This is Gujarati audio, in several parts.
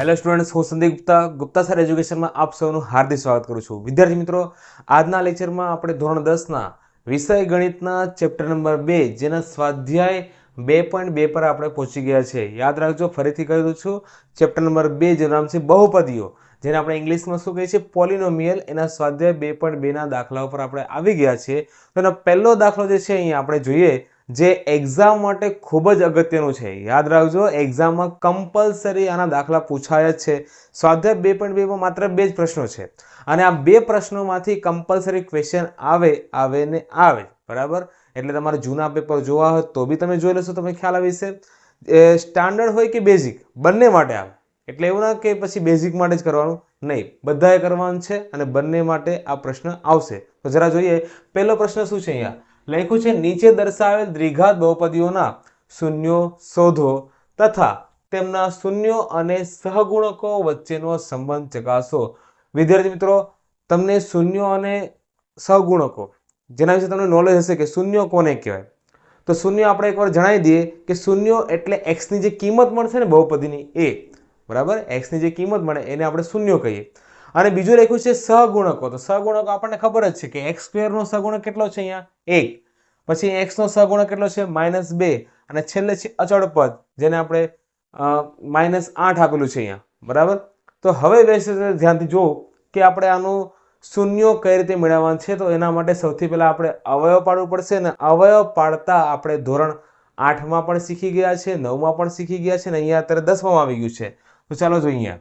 હેલો સ્ટુડન્ટ્સ હું સંદીપ ગુપ્તા ગુપ્તા સર એજ્યુકેશનમાં આપ સૌનું હાર્દિક સ્વાગત કરું છું. વિદ્યાર્થી મિત્રો, આજના લેક્ચરમાં આપણે ધોરણ દસના વિષય ગણિતના ચેપ્ટર નંબર બે, જેના સ્વાધ્યાય બે પોઈન્ટ બે પર આપણે પહોંચી ગયા છે. યાદ રાખજો, ફરીથી કહી દઉં છું ચેપ્ટર નંબર બે જેનું નામ છે બહુપદીઓ, જેને આપણે ઇંગ્લિશમાં શું કહીએ છીએ? પોલિનોમિયલ. એના સ્વાધ્યાય બે પોઈન્ટ બેના દાખલા ઉપર આપણે આવી ગયા છે તો એનો પહેલો દાખલો જે છે, અહીંયા આપણે જોઈએ જે એક્ઝામ માટે ખૂબ જ અગત્યનું છે. યાદ રાખજો એક્ઝામમાં કમ્પલસરી આના દાખલા પૂછાય જ છે. સ્વાધ્યાય બે પોઈન્ટ બેમાં માત્ર બે જ પ્રશ્નો છે. અને આ બે પ્રશ્નોમાંથી કમ્પલસરી ક્વેશ્ચન આવે આવે ને આવે. બરાબર? એટલે તમારે જૂના પેપર જોવા હોય તો બી તમે જોઈ લેશો તમને ખ્યાલ આવી છે સ્ટાન્ડર્ડ હોય કે બેઝિક બંને માટે આવે. એટલે એવું ના કે પછી બેઝિક માટે જ કરવાનું નહીં. બધાએ કરવાનું છે અને બંને માટે આ પ્રશ્ન આવશે. તો જરા જોઈએ, પહેલો પ્રશ્ન શું છે અહીંયા? લખ્યું છે, નીચે દર્શાવેલ દ્વિઘાત બહુપદીઓના શૂન્યો શોધો તથા તેમના શૂન્યો અને સહગુણકો વચ્ચેનો સંબંધ ચકાસો. વિદ્યાર્થી મિત્રો, તમને શૂન્યો અને સહગુણકો, જેના વિશે તમને નોલેજ હશે કે શૂન્યો કોને કહેવાય? તો શૂન્ય આપણે એકવાર જણાવી દઈએ કે શૂન્યો એટલે એક્સની જે કિંમત મળશે ને બહુપદીની એ, બરાબર? એક્સની જે કિંમત મળે એને આપણે શૂન્યો કહીએ. અને બીજું લખ્યું છે સહગુણકો તો સહગુણકો આપણને ખબર જ છે કે એક્સ સ્ક્વેરનો સહગુણક કેટલો છે અહીંયા? એક. પછી એક્સનો સહગુણક કેટલો છે? માઇનસ બે. અને છેલ્લે છે અચળ પદ, જેને આપણે માઇનસ આઠ આપેલું છે અહીંયા. બરાબર? તો હવે ધ્યાનથી જો કે આપણે આનું શૂન્યો કઈ રીતે મેળવવાનું છે? તો એના માટે સૌથી પહેલાં આપણે અવયવ પાડવું પડશે અને અવયવ પાડતા આપણે ધોરણ આઠમાં પણ શીખી ગયા છે, નવમાં પણ શીખી ગયા છે અને અહીંયા અત્યારે દસમાં આવી ગયું છે. તો ચાલો જોઈએ.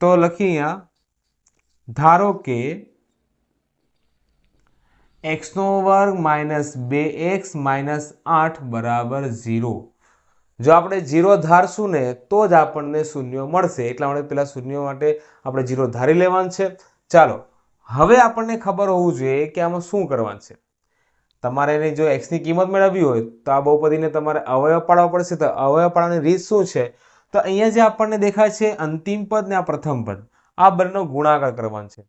તો લખી અહીંયા. ધારો કે એક્સનો વર્ગ માઇનસ બે એક્સ માઇનસ આઠ બરાબર ઝીરો. જો આપણે ઝીરો ધારશું ને, તો જ આપણને શૂન્ય મળશે. એટલા માટે પેલા શૂન્ય માટે આપણે ઝીરો ધારી લેવાનું છે. ચાલો, હવે આપણને ખબર હોવું જોઈએ કે આમાં શું કરવાનું છે. તમારે એને જો એક્સની કિંમત મેળવવી હોય, તો આ બહુપદીને તમારે અવયવ પાડવા પડશે. તો અવયવ પાડવાની રીત શું છે? તો અહીંયા જે આપણને દેખાય છે અંતિમ પદ ને આ પ્રથમ પદ. આ બંનેનો ગુણાકાર કરવાનો છે.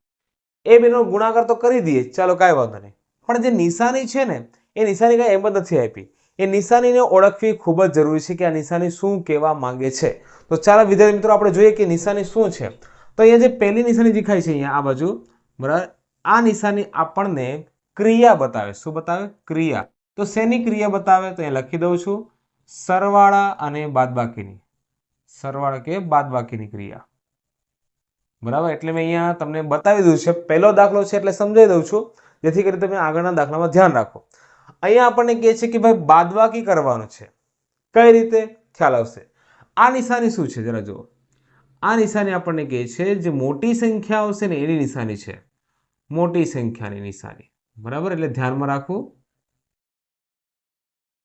એ બેનો ગુણાકાર તો કરી દઈએ, ચાલો કાંઈ વાંધો નહીં. પણ જે નિશાની છે ને, એ નિશાની કાંઈ એમ જ નથી આપી. એ નિશાનીને ઓળખવી ખૂબ જ જરૂરી છે કે આ નિશાની શું કહેવા માંગે છે. તો ચાલો વિદ્યાર્થી મિત્રો, આપણે જોઈએ કે નિશાની શું છે. તો અહીંયા જે પહેલી નિશાની દેખાય છે અહીંયા, આ બાજુ. બરાબર? આ નિશાની આપણને ક્રિયા બતાવે. શું બતાવે? ક્રિયા. તો શેની ક્રિયા બતાવે? તો અહીંયા લખી દઉં છું. સરવાળા અને બાદબાકીની. સરવાળા કે બાદબાકીની ક્રિયા. બરાબર? એટલે મેં અહીંયા તમને બતાવી દઉં છે. પહેલો દાખલો છે એટલે સમજાવી દઉં છું. જેથી કરી તમે આગળના દાખલામાં ધ્યાન રાખો. અહીંયા આપણને કહે છે કે ભાઈ બાદબાકી કરવાનું છે. કઈ રીતે? ખ્યાલ આવશે. આ નિશાની શું છે? જરા જુઓ. આ નિશાની આપણને કહે છે જે મોટી સંખ્યા આવશે ને એની નિશાની છે. મોટી સંખ્યાની નિશાની. બરાબર? એટલે ધ્યાનમાં રાખવું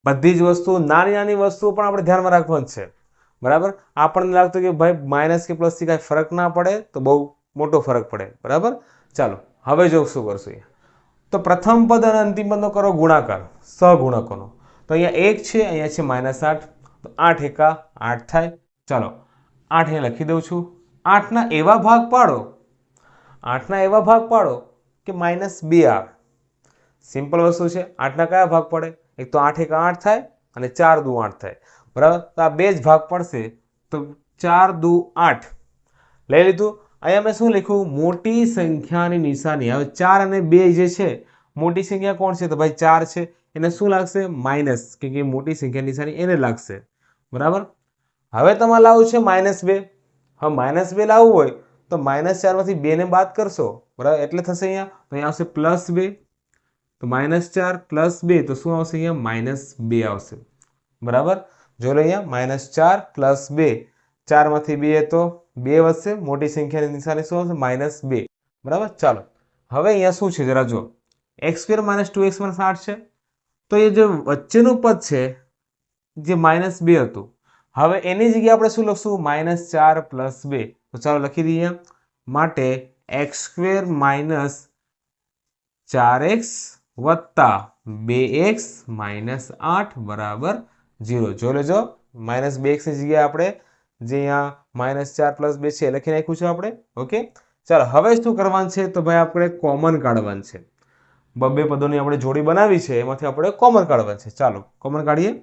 બધી જ વસ્તુ, નાની નાની વસ્તુઓ પણ આપણે ધ્યાનમાં રાખવાની છે. બરાબર? આપણને લાગતું કે ભાઈ માઇનસ કે પ્લસથી કાંઈ ફરક ના પડે તો બહુ મોટો ફરક પડે. બરાબર? ચાલો, હવે જો શું કરશું તો પ્રથમ પદ અને અંતિમ પદનો કરો ગુણાકાર સહગુણકોનો તો અહીંયા એક છે, અહીંયા છે માઇનસ આઠ. તો આઠ એકા આઠ થાય. ચાલો, આઠ અહીંયા લખી દઉં છું. આઠના એવા ભાગ પાડો. આઠના એવા ભાગ પાડો કે માઇનસ બે આવે સિમ્પલ વસ્તુ છે. આઠના કયા ભાગ પડે? એક તો આઠ એક આઠ થાય અને ચાર દુ આઠ થાય. બરાબર? તો આ બે જ ભાગ પડશે. તો ચાર, દુ, આઠ. લઈ લીધું. અહીંયા મેં શું લખ્યું? મોટી સંખ્યાની નિશાની. હવે ચાર અને બે જે છે, મોટી સંખ્યા કોણ છે? તો ભાઈ ચાર છે. એને શું લાગશે? માઇનસ. કે કે મોટી સંખ્યા નિશાની એને લાગશે. બરાબર? હવે તમારે લાવવું છે માઇનસ બે. હવે માઇનસ બે લાવવું હોય, તો માઇનસ ચારમાંથી બેને બાદ કરશો. બરાબર? એટલે થશે અહીંયા. તો અહીંયા આવશે પ્લસ બે. તો માઇનસ ચાર પ્લસ બે. તો શું આવશે અહીંયા? માઇનસ બે આવશે. બરાબર? જો લો અહીંયા માઇનસ ચાર પ્લસ બે. ચારમાંથી બે તો બે વધશે, મોટી સંખ્યાની નિશાની શું આવશે? માઇનસ બે. બરાબર? ચાલો, હવે અહીંયા શું છે? જરા જો x square minus two x minus આઠ છે. તો એ જે વચ્ચેનું પદ છે, જે માઇનસ બે હતું. હવે એની જગ્યાએ આપણે શું લખશું? માઇનસ ચાર પ્લસ બે. તો ચાલો લખી દઈએ માટે એક્સ સ્ક્વેર માઇનસ ચાર એક્સ વત્તા બે એક્સ માઇનસ આઠ બરાબર ઝીરો. જોઈ લેજો, માઇનસ બે એક્સની જગ્યાએ આપણે જે અહીંયા માઇનસ ચાર પ્લસ બે છે લખી નાખ્યું છે આપણે. ઓકે? ચાલો, હવે શું કરવાનું છે? તો ભાઈ આપણે કોમન કાઢવાનું છે. બબ્બે પદોની આપણે જોડી બનાવી છે, એમાંથી આપણે કોમન કાઢવાનું છે. ચાલો, કોમન કાઢીએ.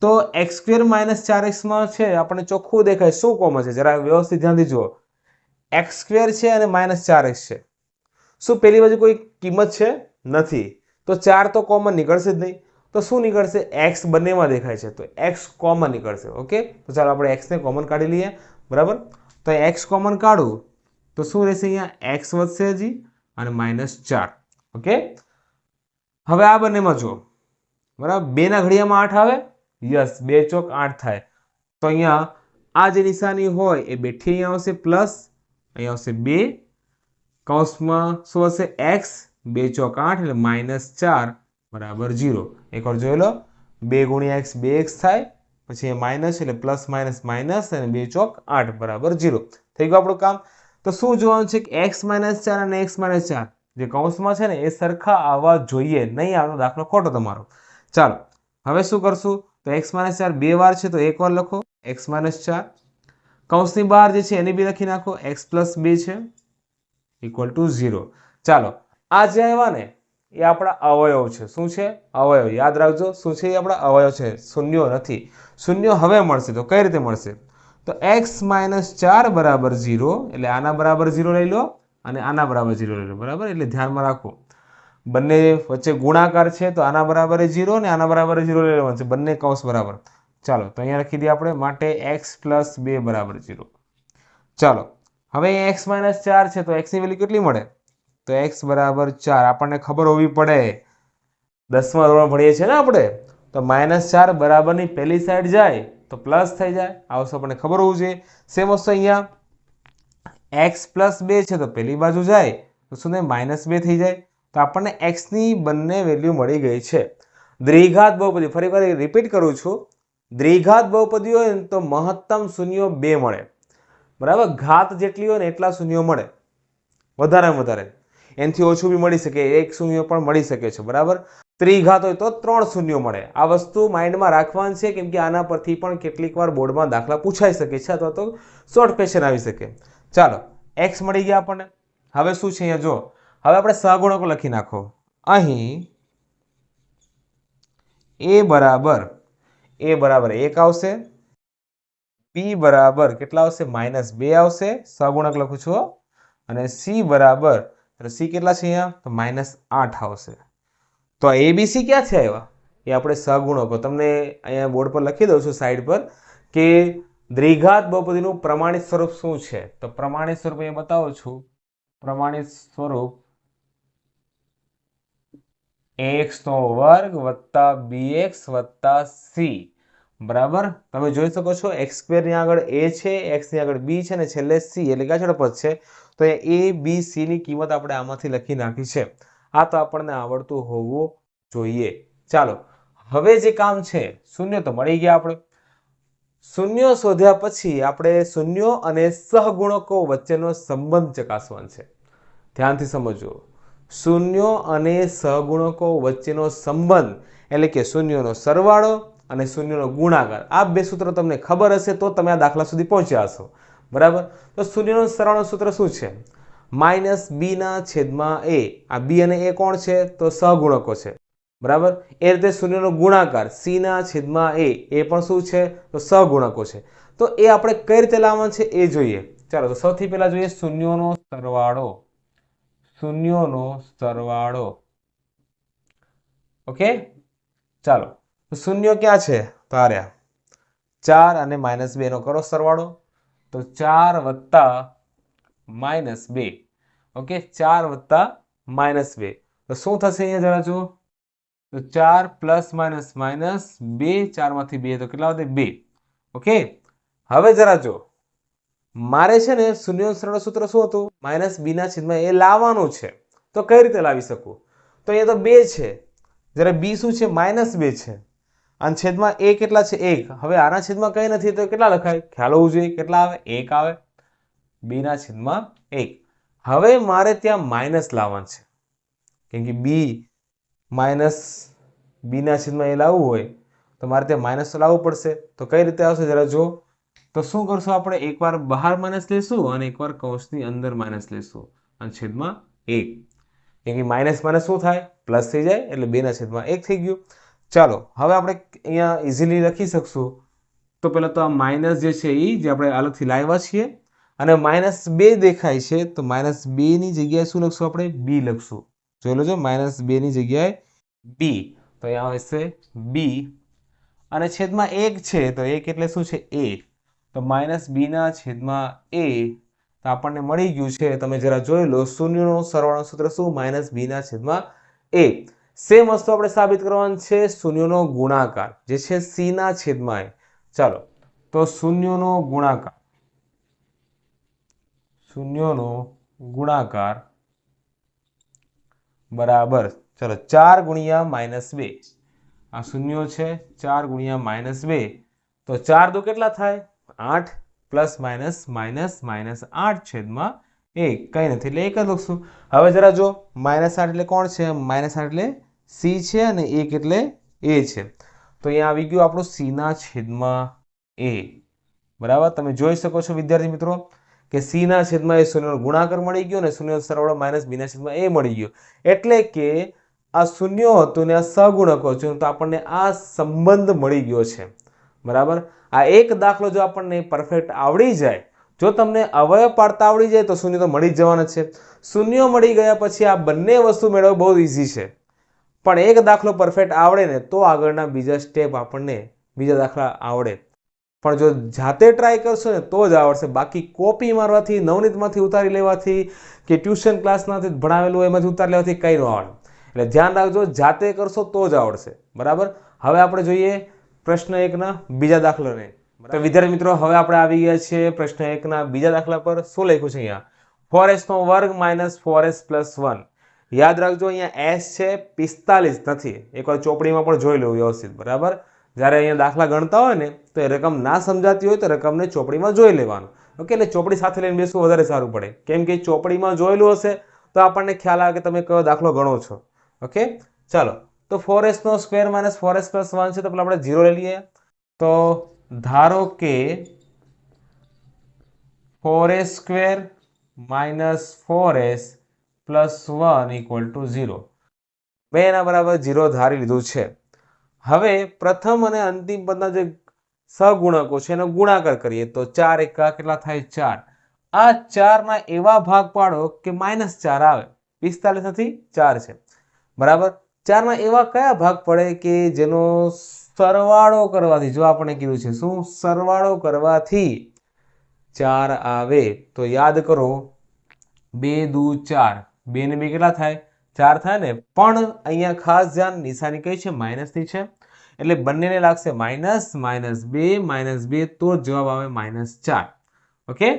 તો એક્સ સ્ક્વેર માઇનસ ચાર એક્સમાં છે, આપણને ચોખ્ખું દેખાય. શું કોમન છે? જરા વ્યવસ્થિત ધ્યાનથી જુઓ. એક્સ સ્ક્વેર છે અને માઇનસ ચાર એક્સ છે. શું પેલી બાજુ કોઈ કિંમત છે? નથી. તો ચાર તો કોમન નીકળશે જ નહીં. તો શું નીકળશે? એક્સ બંનેમાં દેખાય છે. તો એક્સ કોમન નીકળશે. ઓકે? તો ચાલો આપણે એક્સને કોમન કાઢી લઈએ. બરાબર? તો એક્સ કોમન કાઢું, તો શું રહેશે અહીંયા? એક્સ વધશે હજી અને માઇનસ ચાર. ઓકે? હવે આ બંનેમાં જુઓ. બરાબર? બેના ઘડિયામાં આઠ આવે? યસ બે ચોક આઠ થાય. તો અહીંયા આ જે નિશાની હોય, એ બેઠી અહીંયા આવશે પ્લસ અહીંયા આવશે બે. કૌંસમાં શું હશે? એક્સ બે ચોક આઠ એટલે માઇનસ ચાર, બરાબર જીરો એકવાર જોઈ લો. બે ગુણ્યા એક્સ બે એક્સ થાય, પછી એ માઇનસ એટલે પ્લસ માઇનસ માઇનસ અને બે ચોક આઠ બરાબર જીરો. થઈ ગયું આપણું કામ. તો શું જોવાનું છે કે એક્સ માઇનસ ચાર અને એક્સ માઇનસ ચાર જે કૌંસમાં છે ને, એ સરખા આવવા જોઈએ, નહીં આવનો દાખલો ખોટો તમારો. ચાલો, હવે શું કરશું? તો એક્સ માઇનસ ચાર બે વાર છે તો એક વાર લખો. એક્સ માઇનસ ચાર. કૌંસની બહાર જે છે એને બી લખી નાખો. એક્સ પ્લસ બે છે ઇક્વલ ટુ ઝીરો ચાલો, આ જે આવ્યા ને એ આપણા અવયવ છે. શું છે? અવયવ. યાદ રાખજો, શું છે એ આપણા અવયવ છે? શૂન્યો નથી. શૂન્યો હવે મળશે. તો કઈ રીતે મળશે? તો એક્સ માઇનસ ચાર બરાબર ઝીરો, એટલે આના બરાબર ઝીરો લઈ લો અને આના બરાબર ઝીરો લઈ લો. બરાબર? એટલે ધ્યાનમાં રાખો. બંને વચ્ચે ગુણાકાર છે, તો આના બરાબર ઝીરો ને આના બરાબર ઝીરો લઈ લેવાનું છે. બંને કૌંસ બરાબર. ચાલો, તો અહીંયા લખી દઈએ આપણે, માટે એક્સ પ્લસ બે બરાબર ઝીરો. ચાલો, હવે એક્સ માઇનસ ચાર છે, તો એક્સની વેલ્યુ કેટલી મળે? તો એક્સ બરાબર ચાર. આપણને ખબર હોવી પડે. દસમા ધોરણ ભણીએ છીએ ને આપણે, તો માઇનસ ચાર બરાબરની પહેલી સાઈડ જાય તો પ્લસ થઈ જાય. આ વસ્તુ આપણને ખબર હોવું જોઈએ. સેમ વસ્તુ અહીંયા. એક્સ પ્લસ બે છે તો પહેલી બાજુ જાય, તો શું થાય? માઇનસ બે થઈ જાય. તો આપણને એક્સની બંને વેલ્યુ મળી ગઈ છે. દ્વિઘાત બહુપદી, ફરી વાર રિપીટ કરું છું. દ્વિઘાત બહુપદી હોય ને તો મહત્તમ શૂન્યો બે મળે. બરાબર? ઘાત જેટલી હોય ને એટલા શૂન્યો મળે. વધારે વધારે. એનાથી ઓછું બી મળી શકે, એક શૂન્ય પણ મળી શકે છે, બરાબર? ત્રિઘાત હોય તો ત્રણ શૂન્યો મળે. આ વસ્તુ માઇન્ડમાં રાખવાની છે, કેમ કે આના પરથી પણ કેટલીક વાર બોર્ડમાં દાખલા પૂછાઈ શકે છે અથવા તો શોર્ટ ક્વેશ્ચન આવી શકે. ચાલો એક્સ મળી ગયા આપણને. હવે શું છે અહીંયા? જો, હવે આપણે સહગુણકો લખી નાખો. અહીં એ બરાબર એ બરાબર એક આવશે. પી બરાબર કેટલા આવશે? માઇનસ બે આવશે. સહગુણક લખું છું અને સી બરાબર એટલે સી કેટલા છે અહીંયા? તો માઇનસ આઠ આવશે. તો આ એબીસી ક્યાંથી આવ્યા એ આપણે સહગુણકો તમને અહીંયા બોર્ડ પર લખી દઉં છું સાઈડ પર કે દ્વિઘાત બહુપદીનું પ્રમાણિત સ્વરૂપ શું છે? તો પ્રમાણિત સ્વરૂપ અહીંયા બતાવું છું. પ્રમાણિત સ્વરૂપ એક્સ નો વર્ગ વત્તા બી એક્સ વત્તા સી બરાબર? તમે જોઈ શકો છો એક્સ સ્ક્વેરની આગળ એ છે એક્સની આગળ બી છે ને છેલ્લે સી એટલે ગાછડ પદ છે. તો એ બી સીની કિંમત આપણે આમાંથી લખી નાખી છે. આ તો આપણને આવડતું હોવું જોઈએ. ચાલો, હવે જે કામ છે, શૂન્ય તો મળી ગયા આપણે. શૂન્ય શોધ્યા પછી આપણે શૂન્યો અને સહગુણકો વચ્ચેનો સંબંધ ચકાસવાનો છે. ધ્યાનથી સમજો શૂન્યો અને સહગુણકો વચ્ચેનો સંબંધ, એટલે કે શૂન્યનો સરવાળો અને શૂન્યનો ગુણાકાર. આ બે સૂત્રો તમને ખબર હશે તો તમે આ દાખલા સુધી પહોંચ્યા હશો. બરાબર? તો શૂન્યનો સરવાળો સૂત્ર શું છે? માઇનસ બીના છેદમાં એ. આ બી અને એ કોણ છે? તો સહગુણકો છે. બરાબર? એ રીતે શૂન્યનો ગુણાકાર સીના છેદમાં એ. એ પણ શું છે? તો સહગુણકો છે. તો એ આપણે કઈ રીતે લાવવાનું છે? એ જોઈએ. ચાલો, તો સૌથી પહેલા જોઈએ શૂન્યોનો સરવાળો. શૂન્યોનો સરવાળો. ઓકે? ચાલો. શૂન્ય ક્યાં છે? તો આ ચાર અને માઇનસ બે નો કરો સરવાળો. તો ચાર વત્તા માઇનસ બે. ઓકે? ચાર વત્તા માઇનસ બે. તો શું થશે અહીંયા જરા જુઓ. તો ચાર પ્લસ માઇનસ માઇનસ બે, ચારમાંથી બે તો કેટલા વધે બે. ઓકે? હવે જરા જો મારે છે ને શૂન્ય સરળ સૂત્ર શું હતું? માઇનસ બીના છેદમાં એ લાવવાનું છે. તો કઈ રીતે લાવી શકું? તો અહીંયા તો બે છે. જ્યારે બી શું છે? માઇનસ બે છે. અને છેદમાં એ કેટલા છે? એક. હવે આના છેદમાં કંઈ નથી, તો કેટલા લખાય? ખ્યાલ હોવું જોઈએ. કેટલા આવે? એક આવે. બીના છેદમાં એક. હવે મારે ત્યાં માઇનસ લાવવાનું છે. કેમ કે બી માઇનસ બીના છેદમાં એ લાવવું હોય, તો મારે ત્યાં માઇનસ તો લાવવું પડશે. તો કઈ રીતે આવશે જરા જો તો શું કરશું આપણે? એકવાર બહાર માઇનસ લેશું અને એકવાર કૌંસની અંદર માઇનસ લેશું. અને છેદમાં એક. કેમ કે માઇનસ માઇનસ શું થાય? પ્લસ થઈ જાય, એટલે બેના છેદમાં એક થઈ ગયું. ચાલો, હવે આપણે અહીંયા ઇઝીલી લખી શકશું. તો પહેલાં તો આ માઇનસ જે છે એ જે આપણે અલગથી લાવ્યા છીએ, અને માઇનસ બે દેખાય છે, તો માઇનસ બેની જગ્યાએ શું લખશું આપણે? બી લખશું. જોઈ લો છો માઇનસ બેની જગ્યાએ બી તો અહીંયા આવશે બી અને છેદમાં એક છે, તો એક એટલે શું છે? એ તો માઇનસ બીના છેદમાં એ તો આપણને મળી ગયું છે. તમે જરા જોઈ લો, શૂન્યનો સરવાળો સૂત્ર શું? માઇનસ બીના છેદમાં એ સેમ વસ્તુ આપણે સાબિત કરવાની છે શૂન્યનો ગુણાકાર, જે છે સીના છેદમાં ચાલો, તો શૂન્યનો ગુણાકાર શૂન્યનો ગુણાકાર બરાબર, ચલો ચાર ગુણ્યા માઇનસ બે. આ શૂન્યો છે, ચાર ગુણ્યા માઇનસ બે. તો ચાર દો કેટલા થાય? આઠ પ્લસ માઇનસ માઇનસ માઇનસ આઠ છેદમાં એક. કંઈ નથી, એટલે એક જ લખશું. હવે જરા જો, માઇનસ આઠ એટલે કોણ છે? માઇનસ આઠ એટલે સી છે અને એક એટલે એ છે. તો અહીંયા આવી ગયું આપણું સીના છેદમાં એ બરાબર? તમે જોઈ શકો છો વિદ્યાર્થી મિત્રો કે સીના છેદમાં એ શૂન્યનો ગુણાકાર મળી ગયો અને શૂન્યનો સરવાળો માઇનસ બીના છેદમાં એ મળી ગયો. એટલે કે આ શૂન્યો હતું ને આ સગુણકો છે, તો આપણને આ સંબંધ મળી ગયો છે. બરાબર? આ એક દાખલો જો આપણને પરફેક્ટ આવડી જાય, જો તમને અવયવ પાડતા આવડી જાય, તો શૂન્ય તો મળી જ જવાના છે. શૂન્યો મળી ગયા પછી આ બંને વસ્તુ મેળવવું બહુ ઇઝી છે. પણ એક દાખલો પરફેક્ટ આવડે ને તો આગળના બીજા સ્ટેપ આપણને બીજા દાખલા આવડે. પણ જો જાતે ટ્રાય કરશો ને તો જ આવડશે. બાકી કોપી મારવાથી નવનીતમાંથી ઉતારી લેવાથી કે ટ્યુશન ક્લાસમાંથી ભણાવેલું એમાંથી ઉતારી લેવાથી કંઈ ન આવડે. એટલે ધ્યાન રાખજો જાતે કરશો તો જ આવડશે. બરાબર? હવે આપણે જોઈએ પ્રશ્ન એકના બીજા દાખલાને. તો વિદ્યાર્થી મિત્રો હવે આપણે આવી ગયા છીએ પ્રશ્ન એકના બીજા દાખલા પર. શું લખ્યું છે અહીંયા? ફોર એસનો વર્ગ minus four S plus one યાદ રાખજો, અહીંયા એસ છે, પિસ્તાલીસ નથી. એકવાર ચોપડીમાં પણ જોઈ લઉં વ્યવસ્થિત, બરાબર? જ્યારે અહીંયા દાખલા ગણતા હોય ને, તો એ રકમ ના સમજાતી હોય તો રકમને ચોપડીમાં જોઈ લેવાનું. ઓકે, એટલે ચોપડી સાથે લઈને બેસવું વધારે સારું પડે. કેમ કે ચોપડીમાં જોયેલું હશે, તો આપણને ખ્યાલ આવે કે તમે કયો દાખલો ગણો છો. ઓકે? ચાલો, તો four એસનો square minus four S plus one છે, તો પેલા આપણે ઝીરો લઈ લઈએ. તો ધારો કે four S square minus four plus one equal to zero બે એના બરાબર ઝીરો ધારી લીધું છે. હવે પ્રથમ અને અંતિમ પદના જે સહગુણકો છે એનો ગુણાકાર કરીએ તો ચાર એકા કેટલા થાય ચાર? આ ચારના એવા ભાગ પાડો કે માઇનસ ચાર આવે. પિસ્તાલીસ નથી ચાર છે. બરાબર? ચારના એવા કયા ભાગ પડે કે જેનો સરવાળો કરવાથી, જો આપણે કીધું છે, શું? સરવાળો કરવાથી ચાર આવે. તો યાદ કરો, બે દુ ચાર. બે ને બે કેટલા થાય? ચાર થાય ને? પણ અહીંયા ખાસ ધ્યાન નિશાની કઈ છે? માઇનસની છે. એટલે બંનેને લાગશે માઇનસ માઇનસ બે માઇનસ બે તો જવાબ આવે માઇનસ ચાર. ઓકે?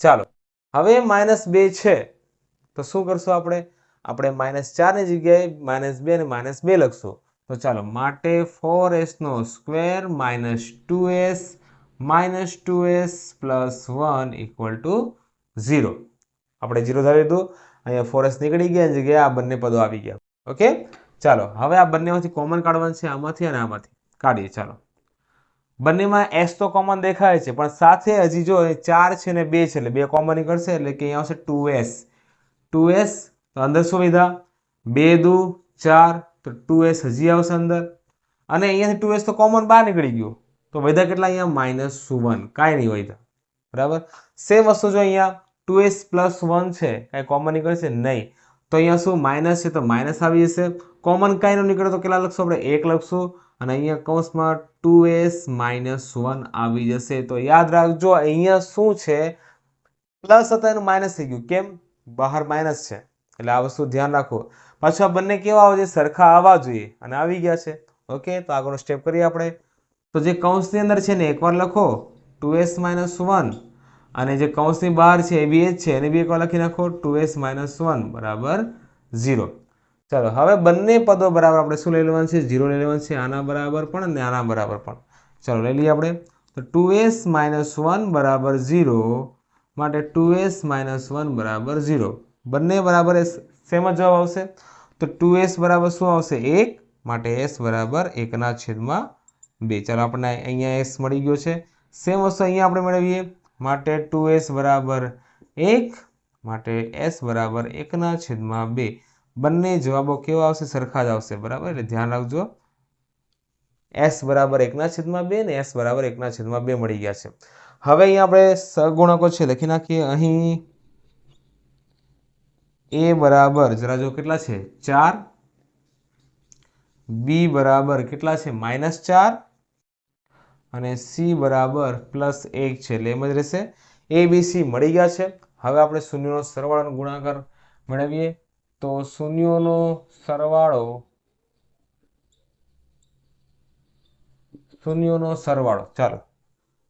ચાલો. હવે માઇનસ બે છે. તો શું કરશું આપણે? આપણે માઇનસ ચારની જગ્યાએ માઇનસ બે અને માઇનસ બે લખશું. તો ચાલો, માટે four એસનો square minus two S minus two S plus one equal to zero આપણે ઝીરો ધારી લીધું. અહીંયા ફોરેસ્ટ નીકળી ગયા જગ્યાએ આ બંને પદો આવી ગયા. ઓકે ચાલો, હવે આ બંનેમાંથી કોમન કાઢવાનું છે આમાંથી અને આમાંથી. કાઢીએ, ચાલો. બંનેમાં એસ તો કોમન દેખાય છે, પણ સાથે હજી જો ચાર છે ને બે છે, એટલે બે કોમન નીકળશે એટલે કે અહીંયા આવશે ટુ એસ ટુ એસ તો અંદર શું લીધા બે દુ, ચાર, તો ટુ એસ હજી આવશે અંદર. અને અહીંયાથી ટુ એસ તો કોમન બહાર નીકળી ગયું. તો વધ્યા કેટલા અહીંયા? માઇનસ વન કાંઈ નહીં વધ્યા. બરાબર? સેમ વસ્તુ જો અહીંયા ટુ એસ પ્લસ વન છે, કાંઈ કોમન છે? નહીં. તો અહીંયા શું માઇનસ છે? તો માઇનસ આવી જશે. કોમન કાંઈ ન નીકળે તો કેટલા લખશું આપણે? એક લખશું. અને અહીંયા કૌંસમાં ટુ એસ માઇનસ વન આવી જશે. તો યાદ રાખજો, અહીંયા શું છે? પ્લસ હતા એનું માઇનસ થઈ ગયું. કેમ? બહાર માઇનસ છે. એટલે આ વસ્તુ ધ્યાન રાખો. પાછું આ બંને કેવા આવે છે? સરખા આવવા જોઈએ. અને આવી ગયા છે. ઓકે, તો આગળનો સ્ટેપ કરીએ આપણે. તો જે કૌંસની અંદર છે ને, એકવાર લખો. Two S minus one. અને જે કૌંસની બહાર છે એ બી એ છે. એને બી એકવાર લખી નાખો. ટુ એસ માઇનસ વન બરાબર ઝીરો. ચાલો, હવે બંને પદો બરાબર આપણે શું લઈ લેવાનું છે? ઝીરો લઈ લેવાનું છે, આના બરાબર પણ અને આના બરાબર પણ. ચાલો, લઈ લઈએ આપણે. તો ટુ એસ માઇનસ વન બરાબર ઝીરો માટે ટુ એસ માઇનસ વન બરાબર ઝીરો. બંને બરાબર એ સેમ જ જવાબ આવશે. તો ટુ એસ બરાબર શું આવશે? એક માટે એસ બરાબર એકના છેદમાં બે. ચાલો, આપણને અહીંયા એસ મળી ગયો છે. સેમ વસ્તુ અહીંયા આપણે મેળવીએ. માટે ટુ એસ બરાબર એક, માટે એસ બરાબર એકના છેદમાં બે. બંને જવાબો કેવા આવશે? સરખા જ આવશે. બરાબર? એટલે ધ્યાન રાખજો. એસ બરાબર એકના છેદમાં બે ને એસ બરાબર એકના છેદમાં બે મળી ગયા છે. હવે અહીંયા આપણે સહગુણકો છે, લખી નાખીએ. અહીં એ બરાબર જરા જો કેટલા છે? ચાર. બી બરાબર કેટલા છે? માઇનસ ચાર. અને સી બરાબર પ્લસ એક છે એટલે એમ જ રહેશે. એ બી સી મળી ગયા છે. હવે આપણે શૂન્યનો સરવાળાનો ગુણાકાર મેળવીએ. તો શૂન્યોનો સરવાળો શૂન્યોનો સરવાળો. ચાલો.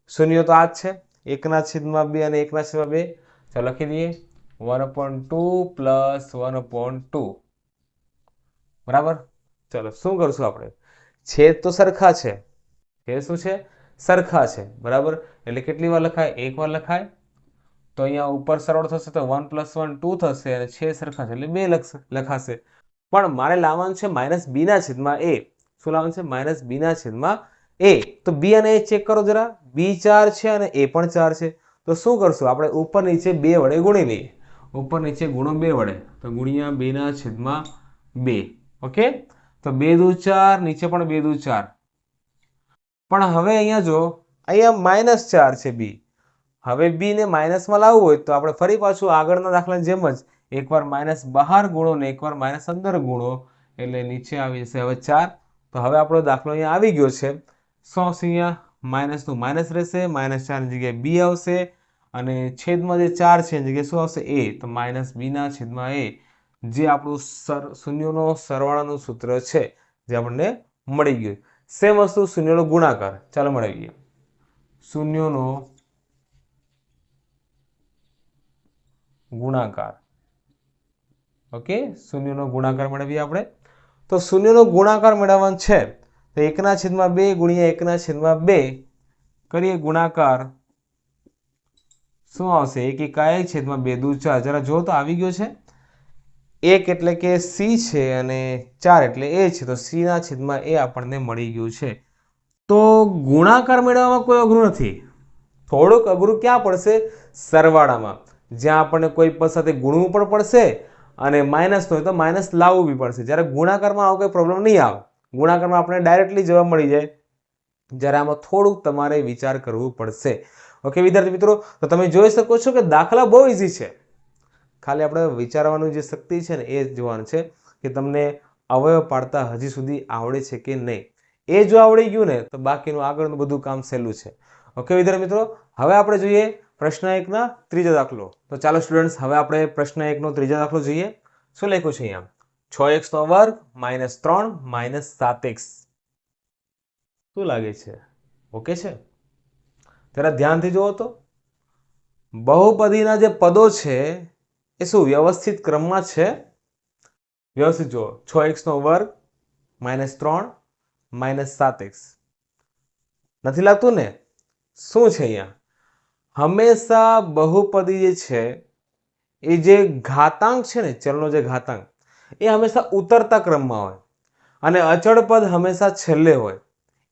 શૂન્ય તો આ જ છે. એકના છેદમાં બે અને એકના છેદમાં બે. ચાલો લખી દઈએ. One point two plus one point two. બરાબર? ચાલો, શું કરશું આપણે? છેદ તો સરખા છે. છેદ શું છે? સરખા છે. બરાબર? એટલે કેટલી વાર લખાય? એક વાર લખાય? તો અહીંયા ઉપર સરળ થશે તો વન પ્લસ વન ટુ થશે અને છે સરખા છે. એટલે બે લખાશે પણ મારે લાવવાનું છે માઇનસ બીના છેદમાં એ શું લાવવાનું છે? માઇનસ બીના છેદમાં એ તો બી અને એ ચેક કરો જરા. બી ચાર છે અને એ પણ ચાર છે. તો શું કરશું? આપણે ઉપર નીચે બે વડે ગુણી લઈએ. ઉપર નીચે ગુણો બે વડે. તો ગુણ્યા બેના છેદમાં બે. ઓકે? તો બે દુ ચાર, નીચે પણ બે દુ ચાર. પણ હવે અહીંયા જો, અહીંયા માઇનસ ચાર છે બી હવે બીને માઇનસમાં લાવવું હોય તો આપણે ફરી પાછું આગળના દાખલાની જેમ જ એકવાર માઇનસ બહાર ગુણો ને એકવાર માઇનસ અંદર ગુણો, એટલે નીચે આવી જશે હવે ચાર. તો હવે આપણો દાખલો અહીંયા આવી ગયો છે. સો અહીંયા? માઇનસનું માઇનસ રહેશે માઇનસ ચારની જગ્યાએ બી આવશે, અને છેદમાં જે ચાર છે એની જગ્યાએ શું આવશે? એ તો માઇનસ બીના છેદમાં એ જે આપણું સર, શૂન્યનો સરવાળાનું સૂત્ર છે, જે આપણને મળી ગયું. સેમ વસ્તુ શૂન્યનો ગુણાકાર. ચાલો મળીએ. શૂન્યનો ગુણાકાર. ઓકે? શૂન્યનો ગુણાકાર મેળવીએ આપણે. તો શૂન્યનો ગુણાકાર મેળવવાનો છે. તો એકના છેદમાં બે ગુણ્યા એકના છેદમાં બે કરીએ ગુણાકાર. શું આવશે? એક એકાએક છેદમાં બે. દુ ચાર. જરા જો તો આવી ગયો છે. એક એટલે કે સી છે અને ચાર એટલે એ છે. તો સીના છેદમાં એ આપણને મળી ગયું છે. તો ગુણાકાર મેળવવામાં કોઈ અઘરું નથી. થોડુંક અઘરું ક્યાં પડશે? સરવાળામાં. જ્યાં આપણને કોઈ પદ સાથે ગુણવું પણ પડશે અને માઇનસ હોય તો માઇનસ લાવવું બી પડશે. જ્યારે ગુણાકારમાં આવો કોઈ પ્રોબ્લેમ નહીં આવે. ગુણાકારમાં આપણે ડાયરેક્ટલી જવાબ મળી જાય. જ્યારે આમાં થોડુંક તમારે વિચાર કરવું પડશે. ઓકે વિદ્યાર્થી મિત્રો, તો તમે જોઈ શકો છો કે દાખલા બહુ ઇઝી છે. ખાલી આપણે વિચારવાનું જે શક્તિ છે ને એ જોવાનું છે કે તમને અવયવ પાડતા હજી સુધી આવડે છે કે નહીં. એ જો આવડી ગયું ને, તો બાકીનું આગળનું બધું કામ સહેલું છે. ઓકે વિદ્યાર્થી મિત્રો, હવે આપણે જોઈએ પ્રશ્ન એકના ત્રીજો દાખલો. તો ચાલો સ્ટુડન્ટ્સ હવે આપણે પ્રશ્ન એકનો ત્રીજો દાખલો જોઈએ. શું લખ્યું છે અહીંયા? છ એક્સનો વર્ગ માઇનસ ત્રણ માઇનસ સાત એક્સ. શું લાગે છે? ઓકે છે? જરા ધ્યાનથી જુઓ તો. બહુપદીના જે પદો છે એ શું વ્યવસ્થિત ક્રમમાં છે? વ્યવસ્થિત જુઓ. છ એક્સનો વર્ગ માઇનસ ત્રણ માઇનસ સાત એક્સ નથી લાગતું ને? શું છે અહીંયા? હંમેશા બહુપદી જે છે, એ જે ઘાતાંક છે ને, ચલનો જે ઘાતાંક, એ હંમેશા ઉતરતા ક્રમમાં હોય. અને અચળ પદ હંમેશા છેલ્લે હોય.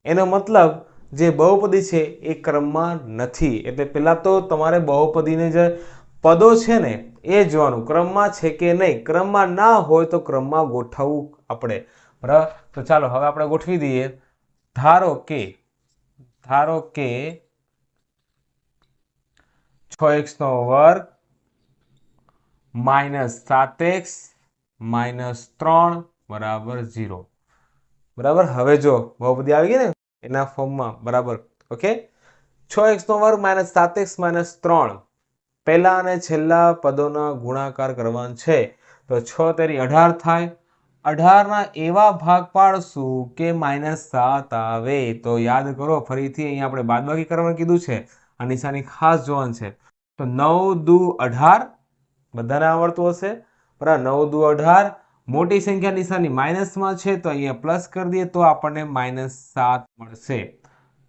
એનો મતલબ જે બહુપદી છે, એ ક્રમમાં નથી. એટલે પહેલાં તો તમારે બહુપદીને જે પદો છે ને, એ જોવાનું. ક્રમમાં છે કે નહીં? ક્રમમાં ના હોય તો ક્રમમાં ગોઠવવું આપણે. બરાબર તો ચાલો, હવે આપણે ગોઠવી દઈએ. ધારો કે ધારો કે છ એક્સનો વર્ગ માઇનસ સાત એક્સ માઇનસ ત્રણ બરાબર ઝીરો. બરાબર? હવે જો બહુ બધી આવી ગઈ ને? એના ફોર્મમાં, બરાબર. ઓકે? છ એક્સનો વર્ગ માઇનસ સાત એક્સ માઇનસ ત્રણ. પહેલા અને છેલ્લા પદોના ગુણાકાર કરવાનો છે. તો છ તેરી અઢાર થાય. અઢારના એવા ભાગ પાડશું કે માઇનસ સાત આવે. તો યાદ કરો, ફરીથી અહીંયા આપણે બાદબાકી કરવાનું કીધું છે. આ નિશાની ખાસ જોવાનું છે. તો નવ દુ અઢાર, બધાને આવડતું હશે. બરાબર, નવ દુ અઢાર, મોટી સંખ્યા નિશાની માઇનસમાં છે, તો અહીંયા પ્લસ કરી દઈએ તો આપણને માઇનસ સાત મળશે.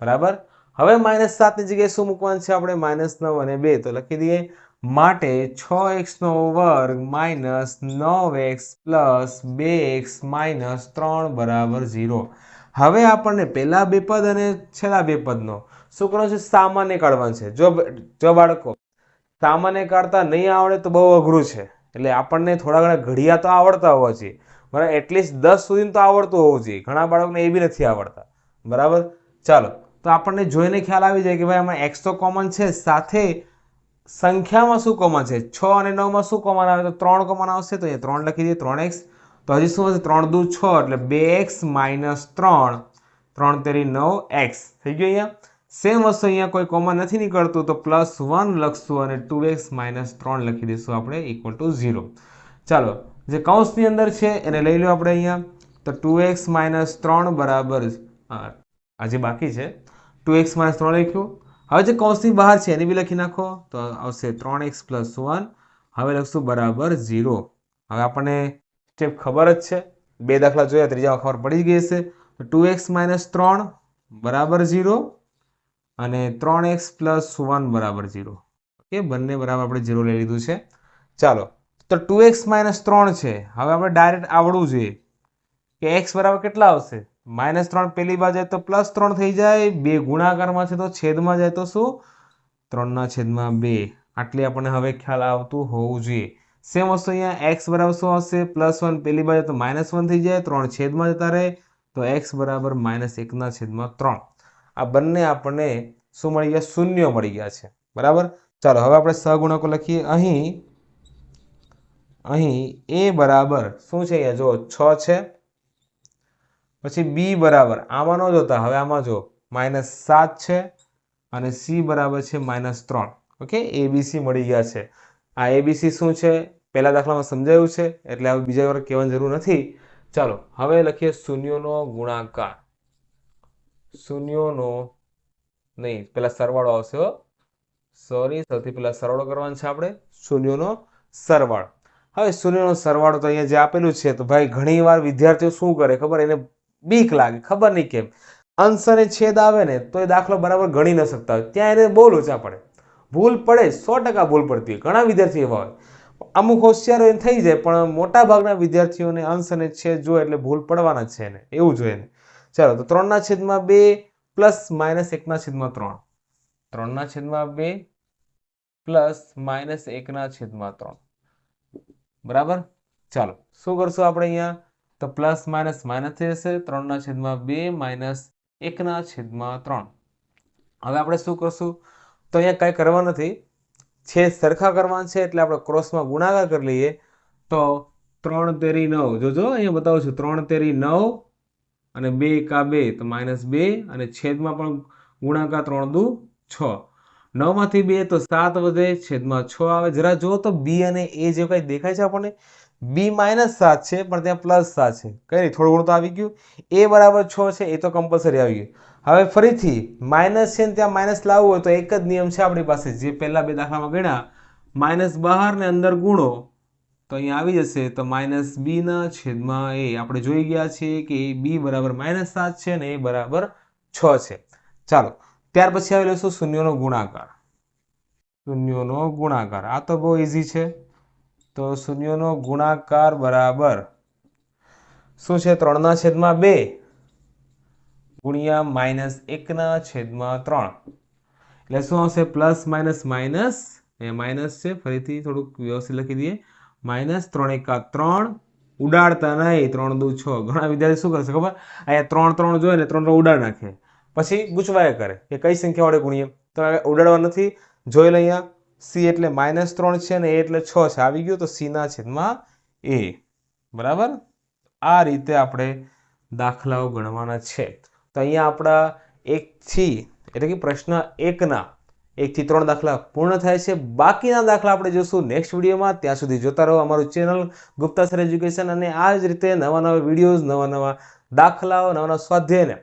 બરાબર? હવે માઇનસ સાતની જગ્યાએ શું મૂકવાનું છે? આપણે માઇનસ નવ અને બે, તો લખી દઈએ માટે છ એક્સનો વર્ગ માઇનસ નવ એક્સ પ્લસ બે એક્સ માઇનસ ત્રણ બરાબર ઝીરો. હવે આપણને પહેલા બે પદ અને છેલ્લા બે પદનો શું કરવાનું છે સામાન્ય કાઢવાનું છે. જો જો બાળકો સામાન્ય કાઢતા નહીં આવડે તો બહુ અઘરું છે. એટલે આપણને થોડા ઘણા ઘડિયા તો આવડતા હોવા જોઈએ. બરાબર, એટલીસ્ટ દસ સુધી તો આવડતું હોવું જોઈએ. ઘણા બાળકોને એ બી નથી આવડતા. બરાબર? ચાલો. તો આપણને જોઈને ખ્યાલ આવી જાય કે ભાઈ આમાં એક્સ તો કોમન છે, સાથે સંખ્યામાં શું કોમન છે? છ અને નવમાં શું કોમન આવે? તો ત્રણ કોમન આવશે, તો અહીંયા ત્રણ લખી દઈએ, ત્રણ એક્સ તો હજી શું હશે ત્રણ દુ છ, એટલે બે એક્સ માઇનસ ત્રણ. ત્રણ તેરી નવ એક્સ થઈ ગયું અહીંયા? સેમ વસ્તુ અહીંયા કોઈ કોમન નથી નીકળતું, તો પ્લસ વન લખશું અને ટુ એક્સ માઇનસ ત્રણ લખી દઈશું આપણે ઇક્વલ ટુ ઝીરો ચાલો, જે કૌંસની અંદર છે, એને લઈ લો આપણે અહીંયા. તો ટુ એક્સ માઇનસ ત્રણ બરાબર આ જે બાકી છે ટુ એક્સ માઇનસ ત્રણ લખ્યું. હવે જે કૌંસની બહાર છે, એને બી લખી નાખો. તો આવશે ત્રણ એક્સ પ્લસ વન હવે લખશું બરાબર ઝીરો હવે આપણને સ્ટેપ ખબર જ છે. બે દાખલા જોયા, ત્રીજા ખબર પડી ગઈ હશે. તો ટુ એક્સ માઇનસ ત્રણ બરાબર ઝીરો અને ત્રણ એક્સ પ્લસ વન બરાબર ઝીરો ઓકે, બંને બરાબર આપણે ઝીરો લઈ લીધું છે. ચાલો, તો ટુ એક્સ માઇનસ ત્રણ છે. હવે આપણે ડાયરેક્ટ આવડવું જોઈએ. કે એક્સ બરાબર કેટલા આવશે? માઇનસ ત્રણ પેલી બાજુ જાય તો પ્લસ ત્રણ થઈ જાય, બે ગુણાકારમાં છે તો છેદમાં જાય તો શું? ત્રણના છેદમાં બે. આટલી આપણને હવે ખ્યાલ આવતું હોવું જોઈએ. સેમ વસ્તુ અહીંયા એક્સ બરાબર શું આવશે? પ્લસ વન પહેલી બાજુ તો માઇનસ વન થઈ જાય, ત્રણ છેદમાં જતા રહે, તો એક્સ બરાબર માઇનસ એકના છેદમાં ત્રણ. આ બંને આપણને શું મળી ગયા? શૂન્ય મળી ગયા છે. બરાબર? ચાલો, હવે આપણે સહગુણકો લખીએ. અહીં અહીં એ બરાબર શું છે અહીંયા? જો છ છે. પછી બી બરાબર આમાં ન જોતા હવે આમાં જો માઇનસ સાત છે અને સી બરાબર છે માઇનસ ત્રણ. ઓકે એબીસી મળી ગયા છે. આ એબીસી શું છે? પહેલા દાખલામાં સમજાયું છે, એટલે હવે બીજા વાર કહેવાની જરૂર નથી. ચાલો, હવે લખીએ શૂન્યોનો ગુણાકાર. શૂન્યોનો નહીં પહેલાં સરવાળો આવશે સોરી સૌથી પહેલા સરવાળો કરવાનો છે આપણે. શૂન્યોનો સરવાળો. હવે શૂન્યનો સરવાળો તો અહીંયા જે આપેલું છે, તો ભાઈ ઘણીવાર વિદ્યાર્થીઓ શું કરે ખબર? એને બીક લાગે, ખબર નહીં કેમ. અંશ અને છેદ આવે ને, તો એ દાખલો બરાબર ગણી ન શકતા હોય. ત્યાં એને બહુ લોચા પડે. ભૂલ પડે, સો ટકા ભૂલ પડતી હોય. ઘણા વિદ્યાર્થીઓ એવા હોય. અમુક હોશિયારો એને થઈ જાય, પણ મોટા ભાગના વિદ્યાર્થીઓને અંશ અને છેદ જો એટલે ભૂલ પડવાના છે એને. એવું જોઈએ ને ચાલો, તો ત્રણના છેદમાં બે પ્લસ માઇનસ એકના છેદમાં ત્રણ. ત્રણના છેદમાં બે પ્લસ માઇનસ એકના છેદમાં ત્રણ. બરાબર? ચાલો, શું કરશું આપણે અહીંયા? તો પ્લસ માઇનસ માઇનસ થઈ જશે, ત્રણના છેદમાં બે માઇનસ એકના છેદમાં ત્રણ. હવે આપણે શું કરશું? તો અહીંયા કાંઈ કરવા નથી. છેદ સરખા કરવાના છે એટલે આપણે ક્રોસમાં ગુણાકાર કરી લઈએ. તો ત્રણ તેરી નવ. જોજો, અહીંયા બતાવું છું. ત્રણ તેરી નવ અને બે એકા બે, તો માઇનસ બે અને છેદમાં પણ ગુણાકાર ત્રણ દુ છ. નવમાંથી બે તો સાત વધે, છેદમાં છ આવે. જરા જુઓ તો બી અને એ જે કાંઈ દેખાય છે આપણને? બી માઇનસ સાત છે, પણ ત્યાં પ્લસ સાત છે. કંઈ નહીં થોડું ઘણું તો આવી ગયું. એ બરાબર છ છે, એ તો કમ્પલસરી આવી ગયું. હવે ફરીથી માઇનસ છે ને ત્યાં માઇનસ લાવવું હોય તો એક જ નિયમ છે આપણી પાસે. જે પહેલા બે દાખલામાં ગણ્યા માઇનસ બહાર ને અંદર ગુણો, તો અહીંયા આવી જશે. તો માઇનસ બીના છેદમાં એ આપણે જોઈ ગયા છીએ કે એ બી બરાબર માઇનસ સાત છે ને એ બરાબર છ છે. ચાલો, ત્યાર પછી આવી લેશું શૂન્યનો ગુણાકાર. શૂન્યોનો ગુણાકાર. આ તો બહુ ઇઝી છે. તો શૂન્યનો ગુણાકાર બરાબર શું છે? ત્રણના છેદમાં બે ગુણ્યા માઇનસ એકના છેદમાં ત્રણ. એટલે શું આવશે? પ્લસ માઇનસ માઇનસ, એ માઇનસ છે, ફરીથી થોડુંક વ્યવસ્થિત લખી દઈએ. માઇનસ ત્રણ એકા ત્રણ, ઉડાડતા નહીં, ત્રણ દુ છ. ઘણા વિદ્યાર્થી શું કરશે ખબર? અહીંયા ત્રણ ત્રણ જોઈએ ને ત્રણ ઉડાડ નાખે. પછી ગૂંચવાયા કરે કે કઈ સંખ્યા વડે ગુણીએ? તો ઉડાડવા નથી. જોઈ લે અહીંયા સી એટલે માઇનસ ત્રણ છે ને એ એટલે છ છે. આવી ગયું તો સીના છેદમાં એ. બરાબર? આ રીતે આપણે દાખલાઓ ગણવાના છે. તો અહીંયા આપણા એકથી, એટલે કે પ્રશ્ન એકના, એકથી ત્રણ દાખલા પૂર્ણ થાય છે. બાકીના દાખલા આપણે જોશું નેક્સ્ટ વિડીયોમાં. ત્યાં સુધી જોતા રહો અમારું ચેનલ ગુપ્તા સર એજ્યુકેશન અને આ જ રીતે નવા નવા વિડીયોઝ, નવા નવા દાખલાઓ, નવા નવા સ્વાધ્યાયને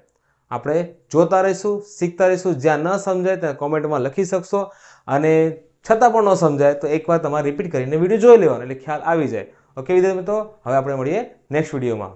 આપણે જોતા રહીશું, શીખતા રહીશું. જ્યાં ન સમજાય ત્યાં કોમેન્ટમાં લખી શકશો. અને છતાં પણ ન સમજાય, તો એકવાર તમારે રિપીટ કરીને વીડિયો જોઈ લેવાનો, એટલે ખ્યાલ આવી જાય. ઓકે વિદ્યાર્થી મિત્રો, હવે આપણે મળીએ નેક્સ્ટ વિડીયોમાં